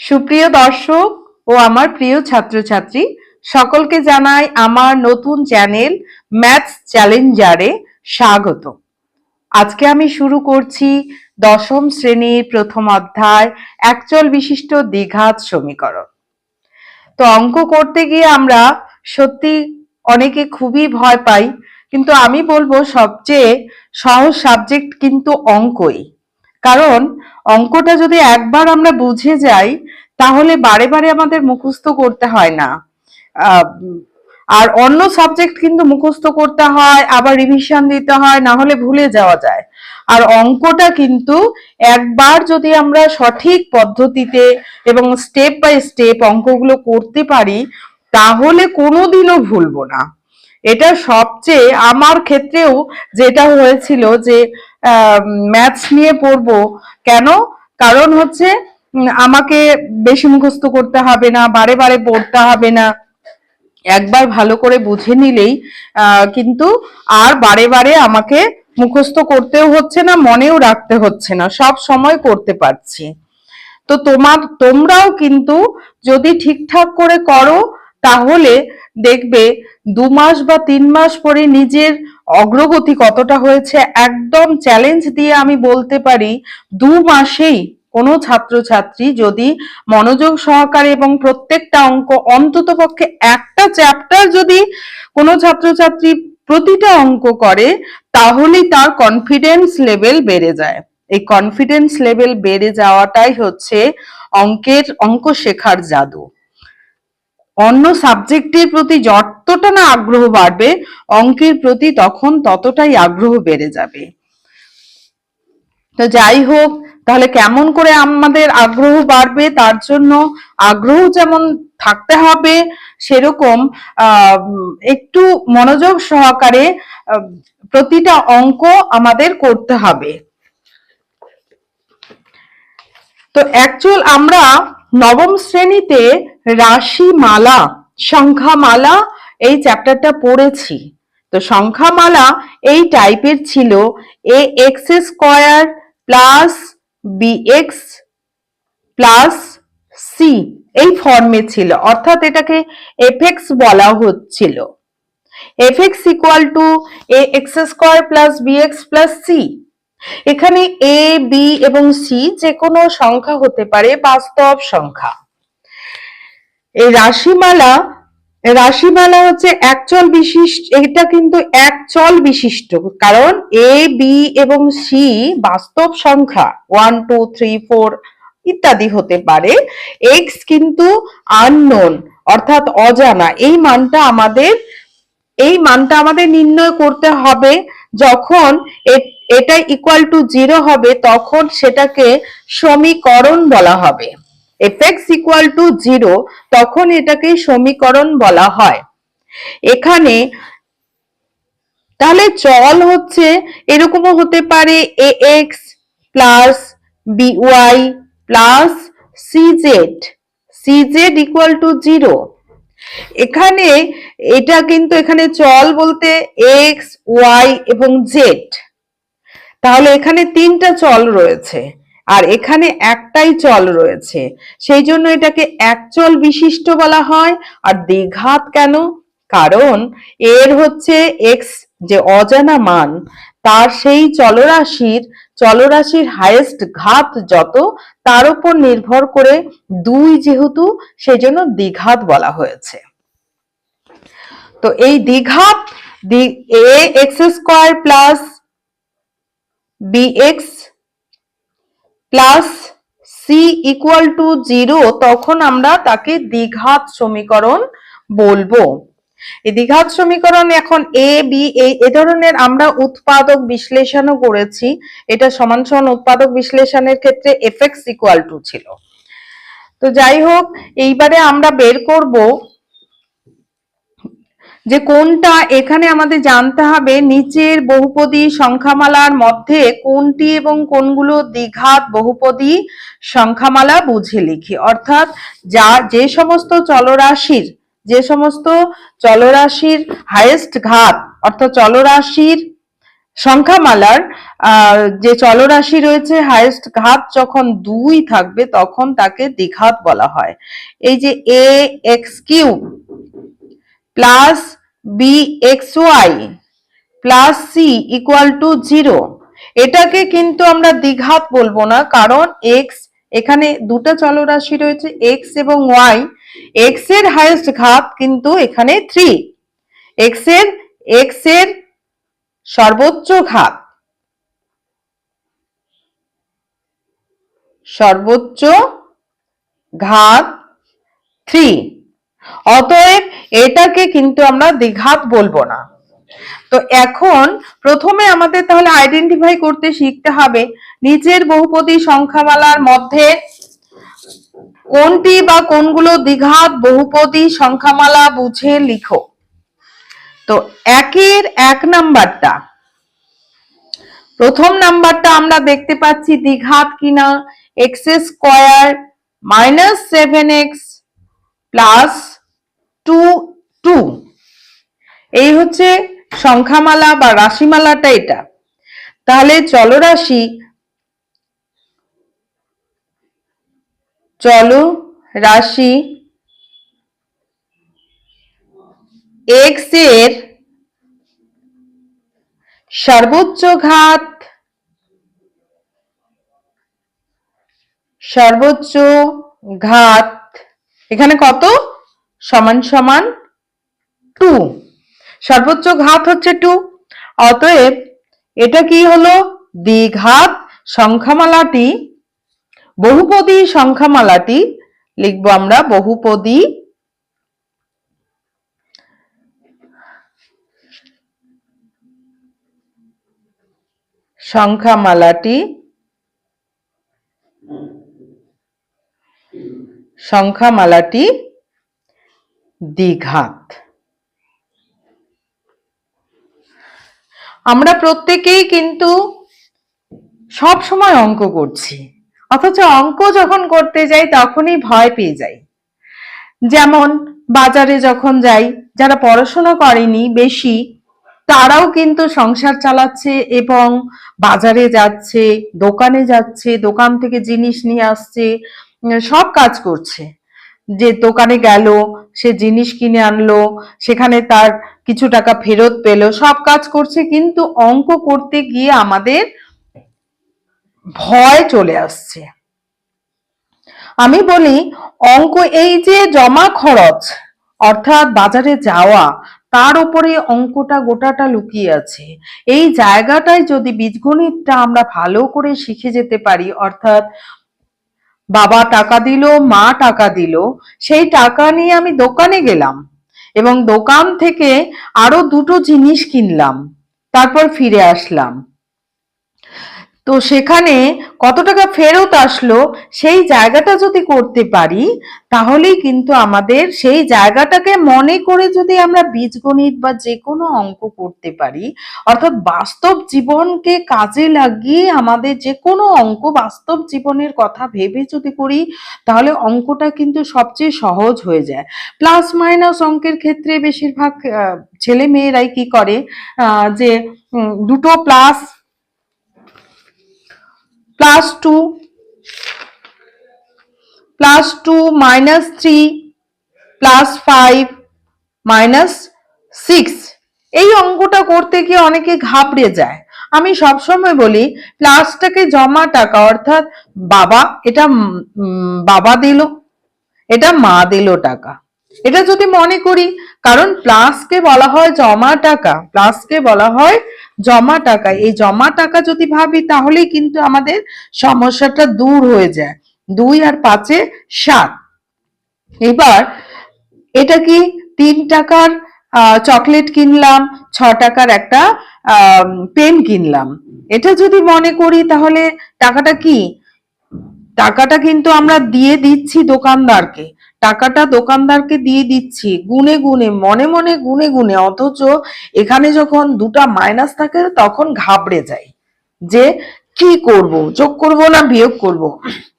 সুপ্রিয় দর্শক ও আমার প্রিয় ছাত্রছাত্রী, সকলকে জানাই আমার নতুন চ্যানেল ম্যাথস চ্যালেঞ্জারে স্বাগত। আজকে আমি শুরু করছি দশম শ্রেণির প্রথম অধ্যায় একচল বিশিষ্ট দ্বিঘাত সমীকরণ। তো অঙ্ক করতে গিয়ে আমরা সত্যি অনেকে খুবই ভয় পাই, কিন্তু আমি বলব সবচেয়ে সহজ সাবজেক্ট কিন্তু অঙ্কই। কারণ অঙ্কটা যদি একবার আমরা বুঝে যাই, তাহলে বারে বারে আমাদের মুখস্থ করতে হয় না। আর অন্য সাবজেক্ট কিন্তু মুখস্থ করতে হয়, আবার রিভিশন দিতে হয়, না হলে ভুলে যাওয়া যায়। আর অঙ্কটা কিন্তু একবার যদি আমরা সঠিক পদ্ধতিতে এবং স্টেপ বাই স্টেপ অঙ্কগুলো করতে পারি, তাহলে কোনোদিনও ভুলবো না। এটা সবচেয়ে আমার ক্ষেত্রেও যেটা হয়েছিল যে ম্যাথস নিয়ে পড়ব। কেন? কারণ হচ্ছে আমাকে বেশি মুখস্থ করতে হবে না, বারে বারে পড়তে হবে না। একবার ভালো করে বুঝে নিলেই কিন্তু আর বারে বারে আমাকে মুখস্থ করতেও হচ্ছে না, মনেও রাখতে হচ্ছে না। সব সময় করতে পারছি। তো তোমার, তোমরাও কিন্তু যদি ঠিকঠাক করে করো, তাহলে দেখবে দু মাস বা তিন মাস পরে নিজের অগ্রগতি কতটা হয়েছে একদম চ্যালেঞ্জ দিয়ে আমি বলতে পারি দু মাসেই কোনো ছাত্রছাত্রী যদি মনোযোগ সহকারে এবং প্রত্যেকটা অঙ্ক অন্তত পক্ষে একটা চ্যাপ্টার যদি কোনো ছাত্রছাত্রী প্রতিটা অঙ্ক করে, তাহলেই তার কনফিডেন্স লেভেল বেড়ে যায়। এই কনফিডেন্স লেভেল বেড়ে যাওয়াটাই হচ্ছে অঙ্কের, অঙ্ক শেখার জাদু। অন্য সাবজেক্টের প্রতি যতটা না আগ্রহ বাড়বে, অঙ্কের প্রতি তখন ততটাই আগ্রহ বেড়ে যাবে। তো যাই হোক, তাহলে কেমন করে আমাদের আগ্রহ বাড়বে, তার জন্য আগ্রহ যেমন থাকতে হবে, সেরকম একটু মনোযোগ সহকারে প্রতিটা অঙ্ক আমাদের করতে হবে। তো অ্যাকচুয়াল আমরা নবম শ্রেণীতে রাশিমালা, সংখ্যামালা এই চ্যাপ্টারটা পড়েছি। তো সংখ্যামালা এই টাইপের ছিল A X square plus B X plus C এই ফর্মে ছিল। অর্থাৎ এটাকে এফএক্স বলা হচ্ছিল। FX equal to A X square plus B X plus C এখানে এ বি এবং সি যে কোনো সংখ্যা হতে পারে বাস্তব সংখ্যা। এই রাশিমালা রাশিমালা হচ্ছে একচল বিশিষ্ট, এটা কিন্তু একচল বিশিষ্ট, কারণ এ বি এবং সি বাস্তব সংখ্যা ওয়ান টু থ্রি ফোর ইত্যাদি হতে পারে। এক্স কিন্তু আননোন অর্থাৎ অজানা, এই মানটা আমাদের, এই মানটা আমাদের নির্ণয় করতে হবে। যখন এটা ইকুয়াল টু জিরো হবে, তখন সেটাকে সমীকরণ বলা হবে। F X equal to zero তখন এটাকে সমীকরণ বলা হয়। এখানে তাহলে চল হচ্ছে এরকমও হতে পারে A X plus B Y plus C Z C Z equal to zero এখানে এটা কিন্তু এখানে চল বলতে এক্স ওয়াই এবং জেড তাহলে এখানে তিনটা চল রয়েছে। আর এখানে একটাই চল রয়েছে। সেই জন্য এটাকে একচল বিশিষ্ট বলা হয়। আর দ্বিঘাত কেন? কারণ এর হচ্ছে এক্স যে অজানা মান, তার সেই চলরাশির চলরাশির হাইয়েস্ট ঘাত যত, তার উপর নির্ভর করে দুই যেহেতু, সেজন্য দ্বিঘাত বলা হয়েছে। তো এই দ্বিঘাত A X square plus BX plus C equal to zero তখন আমরা তাকে দ্বিঘাত সমীকরণ বলব। এই দ্বিঘাত সমীকরণ এখন এ বি এই এ ধরনের আমরা উৎপাদক বিশ্লেষণও করেছি। এটা সমান সমান উৎপাদক বিশ্লেষণের ক্ষেত্রে এফ এক্স ইকুয়াল টু ছিল। তো যাই হোক, এইবারে আমরা বের করব যে কোনটা এখানে আমাদের জানতে হবে, নিচের বহুপদী সংখ্যামালার মধ্যে কোনটি এবং কোনগুলো দ্বিঘাত বহুপদী সংখ্যামালা বুঝে লিখি। অর্থাৎ যা, যে সমস্ত চলরাশির, যে সমস্ত চলরাশির হাইয়েস্ট ঘাত, অর্থাৎ চলরাশির সংখ্যামালার যে চলরাশি রয়েছে হাইয়েস্ট ঘাত যখন দুই থাকবে তখন তাকে দ্বিঘাত বলা হয়। এই যে A X Q plus B X Y plus C equal to zero. এটাকে কিন্তু আমরা দ্বিঘাত বলব না, কারণ এক্স এখানে দুটো চলরাশি রয়েছে এক্স এবং ওয়াই এক্সের হাইয়েস্ট ঘাত কিন্তু এখানে থ্রি এক্সের এক্সের সর্বোচ্চ ঘাত। সর্বোচ্চ ঘাত থ্রি অতএব এটাকে কিন্তু আমরা দ্বিঘাত বলব না। তো এখন প্রথমে আমাদের তাহলে আইডেন্টিফাই করতে শিখতে হবে নিচের বহুপদী সংখ্যামালার মধ্যে কোনটি বা কোনগুলো দ্বিঘাত বহুপদী সংখ্যামালা বুঝে লিখো। তো একের এক নাম্বারটা, প্রথম নাম্বারটা আমরা দেখতে পাচ্ছি দ্বিঘাত কিনা X square minus seven X plus two two. এই হচ্ছে সংখ্যামালা বা রাশিমালাটা এটা। তাহলে চলরাশি চলো রাশি। এক্সের সর্বোচ্চ ঘাত সর্বোচ্চ ঘাত। এখানে কত? সমান সমান টু। সর্বোচ্চ ঘাত হচ্ছে টু। অতএব এটা কি হলো? দ্বিঘাত সংখ্যামালাটি, বহুপদী সংখ্যামালাটি লিখব আমরা, বহুপদী সংখ্যামালাটি সংখ্যামালাটি দ্বিঘাত। আমরা প্রত্যেকেই কিন্তু সব সময় অঙ্ক করছি। অথচ অঙ্ক যখন করতে যাই, তখনই ভয় পেয়ে যাই। যেমন, বাজারে যখন যাই, যারা পড়াশোনা করেনি বেশি, তারাও কিন্তু সংসার চালাচ্ছে এবং বাজারে যাচ্ছে, দোকানে যাচ্ছে, দোকান থেকে জিনিস নিয়ে আসছে, সব কাজ করছে। যে দোকানে গেল, সে জিনিস কিনে আনলো, সেখানে তার কিছু টাকা ফেরত পেল, সব কাজ করছে কিন্তু অঙ্ক করতে গিয়ে আমাদের ভয় চলে আসছে। আমি বলি, অঙ্ক এই যে জমা খরচ, অর্থাৎ বাজারে যাওয়া, তার উপরে অঙ্কটা গোটাটা লুকিয়ে আছে। এই জায়গাটায় যদি বীজগণিতটা আমরা ভালো করে শিখে যেতে পারি, অর্থাৎ বাবা টাকা দিল, মা টাকা দিল, সেই টাকা নিয়ে আমি দোকানে গেলাম এবং দোকান থেকে আরও দুটো জিনিস কিনলাম। তারপর ফিরে আসলাম। তো সেখানে কত টাকা ফেরত আসলো সেই জায়গাটা যদি করতে পারি, তাহলেই কিন্তু আমাদের সেই জায়গাটাকে মনে করে যদি আমরা বীজগণিত বা যে কোনো অঙ্ক করতে পারি, অর্থাৎ বাস্তব জীবনকে কাজে লাগিয়ে আমাদের যে কোনো অঙ্ক বাস্তব জীবনের কথা ভেবে যদি করি, তাহলে অঙ্কটা কিন্তু সবচেয়ে সহজ হয়ে যায়। প্লাস মাইনাস অঙ্কের ক্ষেত্রে বেশিরভাগ ছেলে মেয়েরাই কি করে যে দুটো plus plus two plus two minus three plus five minus six এই অঙ্কটা করতে গিয়ে অনেকে ঘাবড়ে যায়। আমি সবসময় বলি প্লাসটাকে জমা টাকা, অর্থাৎ বাবা, এটা বাবা দিল, এটা মা দিল টাকা। এটা যদি মনে করি কারণ প্লাসকে বলা হয় জমা টাকা প্লাসকে বলা হয় জমা টাকা। এই জমা টাকা যদি ভাবি, তাহলেই কিন্তু আমাদের সমস্যাটা দূর হয়ে যায়। দুই আর পাঁচে সাত। এবার এটা কি তিন টাকার চকলেট কিনলাম, ছ টাকার একটা পেন কিনলাম। এটা যদি মনে করি, তাহলে টাকাটা কি? টাকাটা কিন্তু আমরা দিয়ে দিচ্ছি দোকানদারকে। টাকাটা দোকানদারকে দিয়ে দিচ্ছি। গুনে গুনে, মনে মনে গুনে গুনে, অথচ এখানে যখন দুটা মাইনাস থাকে, তখন ঘাবড়ে যাই। যে কি করব? যোগ করব না বিয়োগ করব?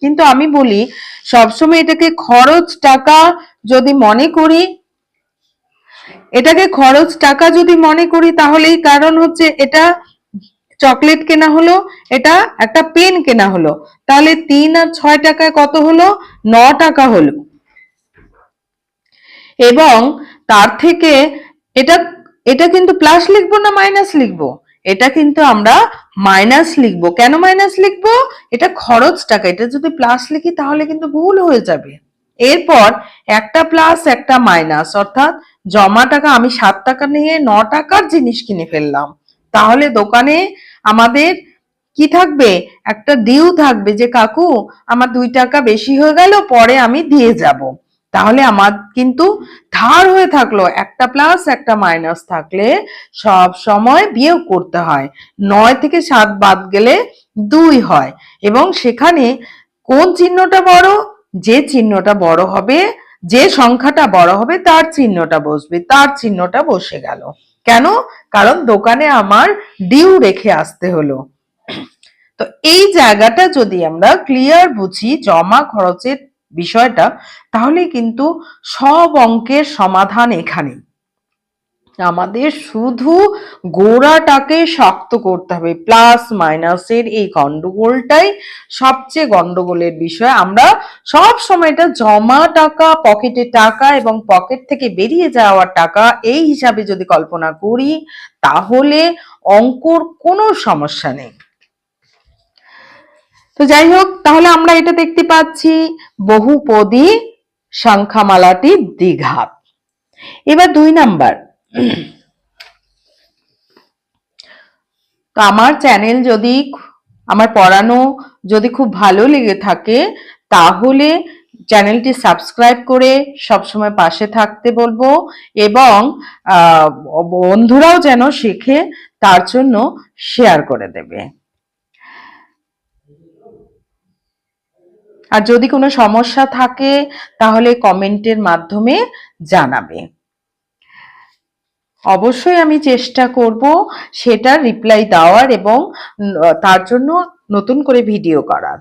কিন্তু আমি বলি, সবসময় এটাকে খরচ টাকা যদি মনে করি, এটাকে খরচ টাকা যদি মনে করি, তাহলেই কারণ হচ্ছে এটা চকলেট কেনা হলো, এটা একটা পেন কেনা হলো। তাহলে তিন আর ছয় টাকায় কত হলো? ন টাকা হলো। এবং তার থেকে এটা এটা কিন্তু প্লাস লিখব না মাইনাস লিখব? এটা কিন্তু আমরা মাইনাস লিখব। কেন মাইনাস লিখব? এটা খরচ টাকা। এটা যদি প্লাস লিখি তাহলে কিন্তু ভুল হয়ে যাবে। এরপর একটা প্লাস একটা মাইনাস অর্থাৎ জমা টাকা, আমি সাত টাকা নিয়ে ন টাকার জিনিস কিনে ফেললাম। তাহলে দোকানে আমাদের কি থাকবে? একটা ডিউ থাকবে যে, কাকু, আমার দুই টাকা বেশি হয়ে গেল, পরে আমি দিয়ে যাব। তাহলে আমার কিন্তু ধার হয়ে থাকল, একটা প্লাস একটা মাইনাস থাকলে সব সময় বিয়োগ করতে হয়। নয় থেকে সাত বাদ গেলে দুই হয় এবং সেখানে কোন চিহ্নটা বড়? যে চিহ্নটা বড় হবে, যে সংখ্যাটা বড় হবে তার চিহ্নটা বসবে, তার চিহ্নটা বসে গেল। কেন? কারণ দোকানে আমার ডিউ রেখে আসতে হলো। তো এই জায়গাটা যদি আমরা ক্লিয়ার বুঝি, জমা খরচের বিষয়টা তাহলে কিন্তু সব অঙ্কের সমাধান এখানে আমাদের শুধু গোড়াটাকে শক্ত করতে হবে প্লাস মাইনাসের এই গন্ডগোলটাই সবচেয়ে গন্ডগোলের বিষয়। আমরা সব সময় এটা জমা টাকা, পকেটে টাকা এবং পকেট থেকে বেরিয়ে যাওয়ার টাকা এই হিসাবে যদি কল্পনা করি, তাহলে অঙ্কর কোনো সমস্যা নেই। তো যাই হোক তাহলে আমরা এটা দেখতে পাচ্ছি, বহুপদী সংখ্যামালাটি দ্বিঘাত। এবার দুই নাম্বার। তো আমার চ্যানেল যদি আমার পড়ানো যদি খুব ভালো লেগে থাকে, তাহলে চ্যানেলটি সাবস্ক্রাইব করে সবসময় পাশে থাকতে বলব এবং বন্ধুরাও যেন শেখে, তার জন্য শেয়ার করে দেবে। আর যদি কোনো সমস্যা থাকে, তাহলে কমেন্টের মাধ্যমে জানাবে। অবশ্যই আমি চেষ্টা করব সেটার রিপ্লাই দেওয়ার এবং তার জন্য নতুন করে ভিডিও করার।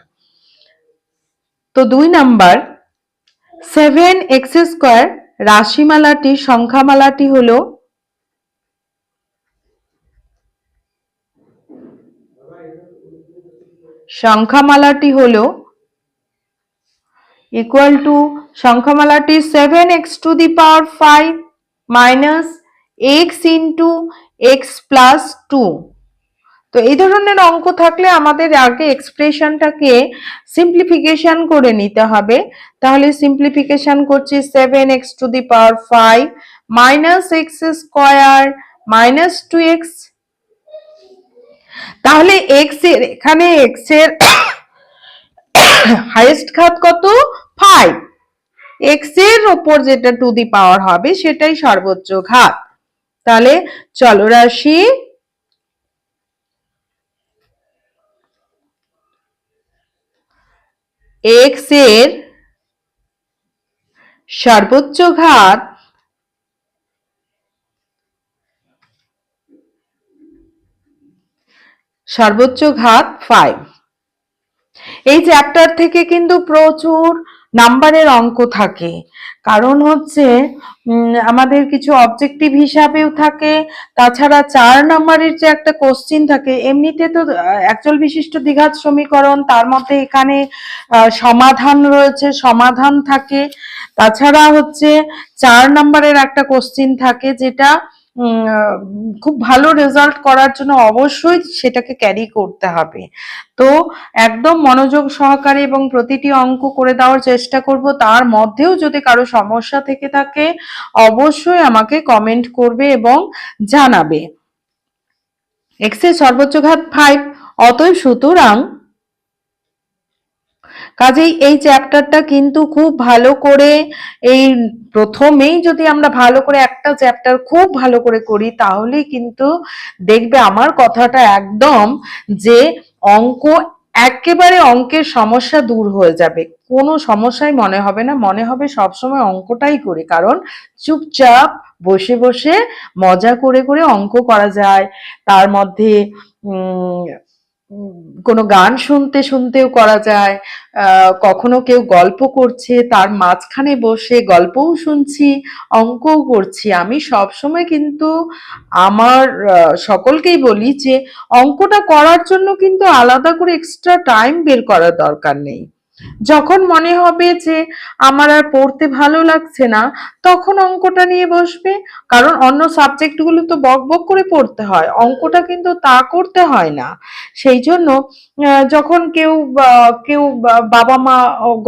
তো দুই নাম্বার সেভেন এক্স স্কোয়ার রাশিমালাটি, সংখ্যামালাটি হলো সংখ্যামালাটি হলো equal to সংখ্যামালাটি seven X to the power five minus X into X plus two তো এই ধরনের অঙ্ক থাকলে আমাদের আগে এক্সপ্রেশনটাকে সিম্পলিফিকেশন করে নিতে হবে। তাহলে সিম্পলিফিকেশন করছি seven X to the power five minus X square minus two X তাহলে এক্সের, এখানে এক্সের হাইয়েস্ট ঘাত কত? ফাইভ এক্সের ওপর যেটা টু দি পাওয়ার হবে, সেটাই সর্বোচ্চ ঘাত। তাহলে চলরাশি এক্সের সর্বোচ্চ ঘাত সর্বোচ্চ ঘাত ফাইভ এই চ্যাপ্টার থেকে কিন্তু প্রচুর নাম্বারের অঙ্ক থাকে। কারণ হচ্ছে আমাদের কিছু অবজেক্টিভ হিসাবেও থাকে, তাছাড়া চার নাম্বারের যে একটা কোশ্চিন থাকে, এমনিতে তো অ্যাকচুয়াল বিশিষ্ট দ্বিঘাত সমীকরণ, তার মধ্যে এখানে সমাধান রয়েছে, সমাধান থাকে। তাছাড়া হচ্ছে, চার নাম্বারের একটা কোশ্চিন থাকে, যেটা খুব ভালো রেজাল্ট করার জন্য অবশ্যই সেটাকে ক্যারি করতে হবে। তো একদম মনোযোগ সহকারে এবং প্রতিটি অঙ্ক করে দেওয়ার চেষ্টা করব। তার মধ্যেও যদি কারও সমস্যা থেকে থাকে, অবশ্যই আমাকে কমেন্ট করবে এবং জানাবে। এক্সের সর্বোচ্চ ঘাত ফাইভ অতএব সুতরাং কাজেই এই চ্যাপ্টারটা কিন্তু খুব ভালো করে এই প্রথমেই যদি আমরা ভালো করে একটা চ্যাপ্টার খুব ভালো করে করি, তাহলেই কিন্তু দেখবে আমার কথাটা একদম যে অঙ্ক একেবারে অঙ্কের সমস্যা দূর হয়ে যাবে। কোনো সমস্যাই মনে হবে না। মনে হবে সবসময় অঙ্কটাই করি। কারণ চুপচাপ বসে বসে মজা করে করে অঙ্ক করা যায়। তার মধ্যে কোনো গান শুনতে শুনতেও করা যায় কখনো কেউ গল্প করছে, তার মাঝখানে বসে গল্পও শুনছি, অঙ্কও করছি। আমি সবসময় কিন্তু আমার সকলকেই বলি যে, অঙ্কটা করার জন্য কিন্তু আলাদা করে এক্সট্রা টাইম বের করার দরকার নেই। যখন মনে হবে যে আমার আর পড়তে ভালো লাগছে না, তখন অঙ্কটা নিয়ে বসবে। কারণ অন্য সাবজেক্টগুলো তো বক বক করে পড়তে হয়, অঙ্কটা কিন্তু তা করতে হয় না। সেই জন্য যখন কেউ কেউ বাবা মা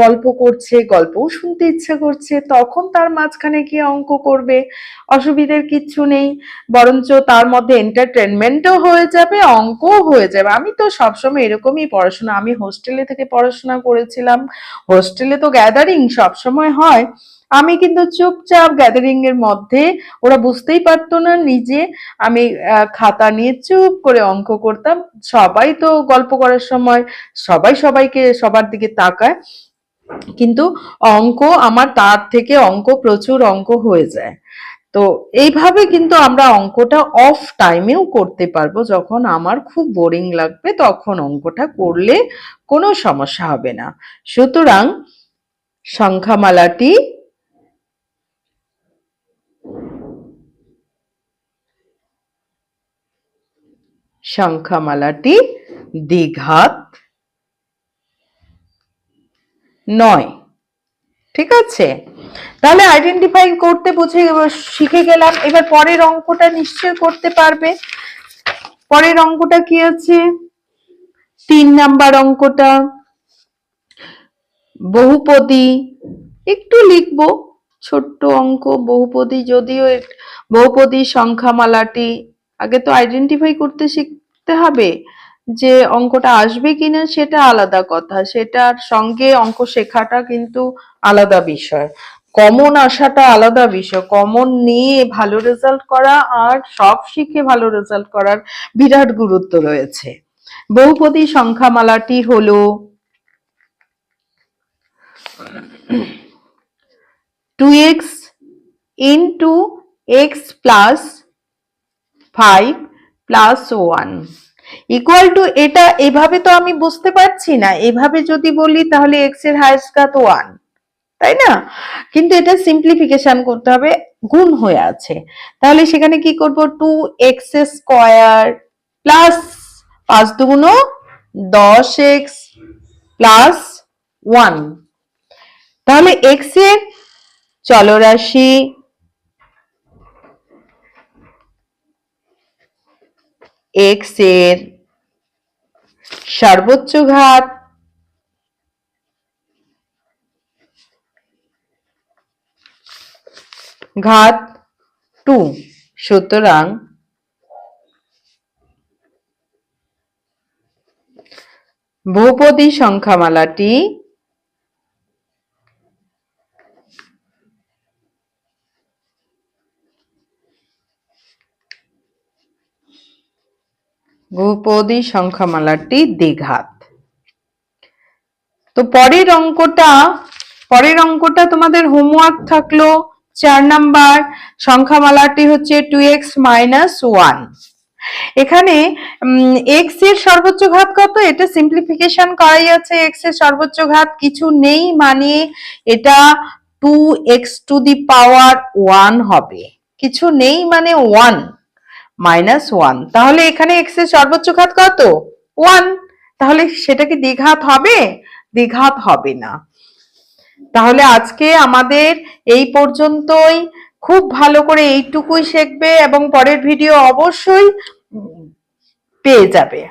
গল্প করছে, গল্পও শুনতে ইচ্ছে করছে, তখন তার মাঝখানে গিয়ে অঙ্ক করবে। অসুবিধার কিচ্ছু নেই, বরঞ্চ তার মধ্যে এন্টারটেনমেন্টও হয়ে যাবে, অঙ্কও হয়ে যাবে। আমি তো সবসময় এরকমই পড়াশোনা, আমি হোস্টেলে থেকে পড়াশোনা করেছিলাম। হোস্টেলে তো গ্যাদারিং সবসময় হয়। আমি কিন্তু চুপচাপ গ্যাদারিং এর মধ্যে, ওরা বুঝতেই পারতো না নিজে। আমি খাতা নিয়ে চুপ করে অঙ্ক করতাম। সবাই তো গল্প করার সময়, সবাই সবাইকে সবার দিকে তাকায়। কিন্তু অঙ্ক, আমার তার থেকে অঙ্ক প্রচুর অঙ্ক হয়ে যায়। তো এইভাবে কিন্তু আমরা অঙ্কটা অফ টাইমেও করতে পারব। যখন আমার খুব বোরিং লাগবে, তখন অঙ্কটা করলে কোনো সমস্যা হবে না। সুতরাং সংখ্যামালাটি সংখ্যামালাটি দ্বিঘাত নয়। ঠিক আছে? তাহলে আইডেন্টিফাই করতে বুঝে, শিখে গেলাম। এবার পরের অঙ্কটা নিশ্চয় করতে পারবে। পরের অঙ্কটা কি আছে তিন নাম্বার অঙ্কটা। বহুপদী। একটু লিখব। ছোট্ট অঙ্ক, বহুপদী যদিও বহুপদী সংখ্যামালাটি। আগে তো আইডেন্টিফাই করতে শিখতে হবে। যে অঙ্কটা আসবে কিনা সেটা আলাদা কথা। সেটার সঙ্গে অঙ্ক শেখাটা কিন্তু আলাদা বিষয়। কমন আসাটা আলাদা বিষয়। কমন নিয়ে ভালো রেজাল্ট করা আর সব শিখে ভালো রেজাল্ট করার বিরাট গুরুত্ব রয়েছে। বহুপদী সংখ্যামালাটি হলো two X into X plus five plus one equal to এটা এভাবে তো আমি বুঝতে পারছি না। এভাবে যদি বলি তাহলে এক্সের হায়েস্ট ঘাত ওয়ান তাই না? কিন্তু এটা সিম্পলিফিকেশন করতে হবে, গুণ হয়ে আছে। তাহলে সেখানে কি করব? টু এক্স স্কোয়ার প্লাস পাঁচ দুগুণ দশ এক্স প্লাস ওয়ান তাহলে এক্সের চলরাশি এক্সের সর্বোচ্চ ঘাত ঘাত টু। সুতরাং ভূপদী সংখ্যামালাটি বহুপদী সংখ্যামালাটি দ্বিঘাত। তো পরের অঙ্কটা পরের অঙ্কটা তোমাদের হোমওয়ার্ক থাকল চার নাম্বার, সংখ্যামালাটি হচ্ছে টু এক্স মাইনাস ওয়ান এখানে এক্সের সর্বোচ্চ ঘাত কত? এটা সিম্পলিফিকেশন করাই আছে এক্সের সর্বোচ্চ ঘাত কিছু নেই মানে এটা two X to the power one হবে। কিছু নেই মানে ওয়ান মাইনাস ওয়ান তাহলে এখানে এক্সের সর্বোচ্চ ঘাত কত? ওয়ান তাহলে সেটা কি দ্বিঘাত হবে? দ্বিঘাত হবে না। তাহলে আজকে আমাদের এই পর্যন্তই। খুব ভালো করে এইটুকুই শিখবে এবং পরের ভিডিও অবশ্যই পেয়ে যাবে।